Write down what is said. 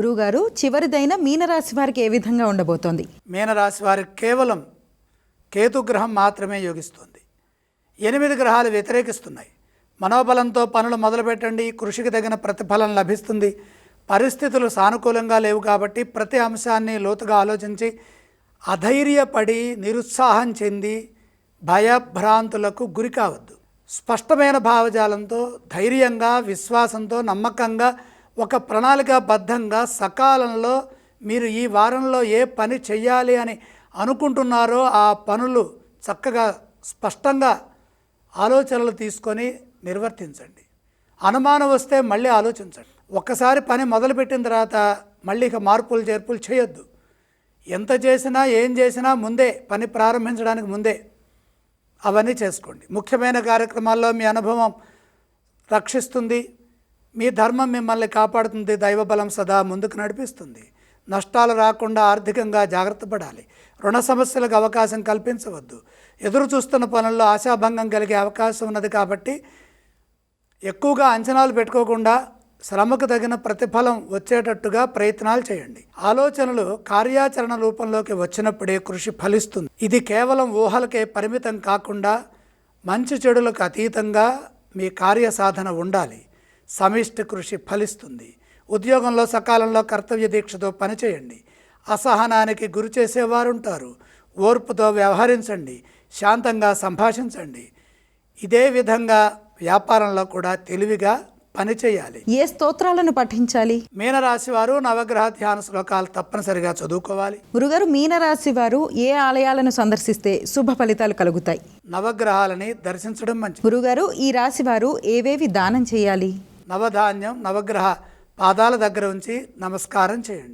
గురువుగారు చివరిదైన మీనరాశి వారికి ఏ విధంగా ఉండబోతోంది? మీనరాశి వారికి కేవలం కేతుగ్రహం మాత్రమే యోగిస్తుంది. ఎనిమిది గ్రహాలు వ్యతిరేకిస్తున్నాయి. మనోబలంతో పనులు మొదలుపెట్టండి. కృషికి తగిన ప్రతిఫలం లభిస్తుంది. పరిస్థితులు సానుకూలంగా లేవు కాబట్టి ప్రతి అంశాన్ని లోతుగా ఆలోచించి అధైర్యపడి నిరుత్సాహం చెంది భయభ్రాంతులకు గురి కావద్దు. స్పష్టమైన భావజాలంతో ధైర్యంగా విశ్వాసంతో నమ్మకంగా ఒక ప్రణాళికాబద్ధంగా సకాలంలో మీరు ఈ వారంలో ఏ పని చేయాలి అని అనుకుంటున్నారో ఆ పనులు చక్కగా స్పష్టంగా ఆలోచనలు తీసుకొని నిర్వర్తించండి. అనుమానం వస్తే మళ్ళీ ఆలోచించండి. ఒక్కసారి పని మొదలుపెట్టిన తర్వాత మళ్ళీ ఇక మార్పులు చేర్పులు చేయొద్దు. ఎంత చేసినా ఏం చేసినా ముందే పని ప్రారంభించడానికి ముందే అవన్నీ చేసుకోండి. ముఖ్యమైన కార్యక్రమాల్లో మీ అనుభవం రక్షిస్తుంది. మీ ధర్మం మిమ్మల్ని కాపాడుతుంది దైవబలం సదా ముందుకు నడిపిస్తుంది. నష్టాలు రాకుండా ఆర్థికంగా జాగ్రత్త పడాలి. రుణ సమస్యలకు అవకాశం కల్పించవద్దు. ఎదురు చూస్తున్న పనుల్లో ఆశాభంగం కలిగే అవకాశం ఉన్నది కాబట్టి ఎక్కువగా అంచనాలు పెట్టుకోకుండా శ్రమకు తగిన ప్రతిఫలం వచ్చేటట్టుగా ప్రయత్నాలు చేయండి. ఆలోచనలు కార్యాచరణ రూపంలోకి వచ్చినప్పుడే కృషి ఫలిస్తుంది. ఇది కేవలం ఊహలకే పరిమితం కాకుండా మంచి చెడులకు అతీతంగా మీ కార్య సాధన ఉండాలి. సమిష్టి కృషి ఫలిస్తుంది. ఉద్యోగంలో సకాలంలో కర్తవ్య దీక్షతో పనిచేయండి. అసహనానికి గురి చేసేవారు ఉంటారు ఓర్పుతో వ్యవహరించండి. శాంతంగా సంభాషించండి. ఇదే విధంగా వ్యాపారంలో కూడా తెలివిగా పనిచేయాలి. ఏ స్తోత్రాలను పఠించాలి? మీనరాశి వారు నవగ్రహ ధ్యాన శ్లోకాలు తప్పనిసరిగా చదువుకోవాలి. గురుగారు మీనరాశి వారు ఏ ఆలయాలను సందర్శిస్తే శుభ ఫలితాలు కలుగుతాయి? నవగ్రహాలని దర్శించడం మంచిది. గురుగారు ఈ రాశి వారు ఏవేవి దానం చేయాలి? నవధాన్యం నవగ్రహ పాదాల దగ్గర ఉంచి నమస్కారం చేయండి.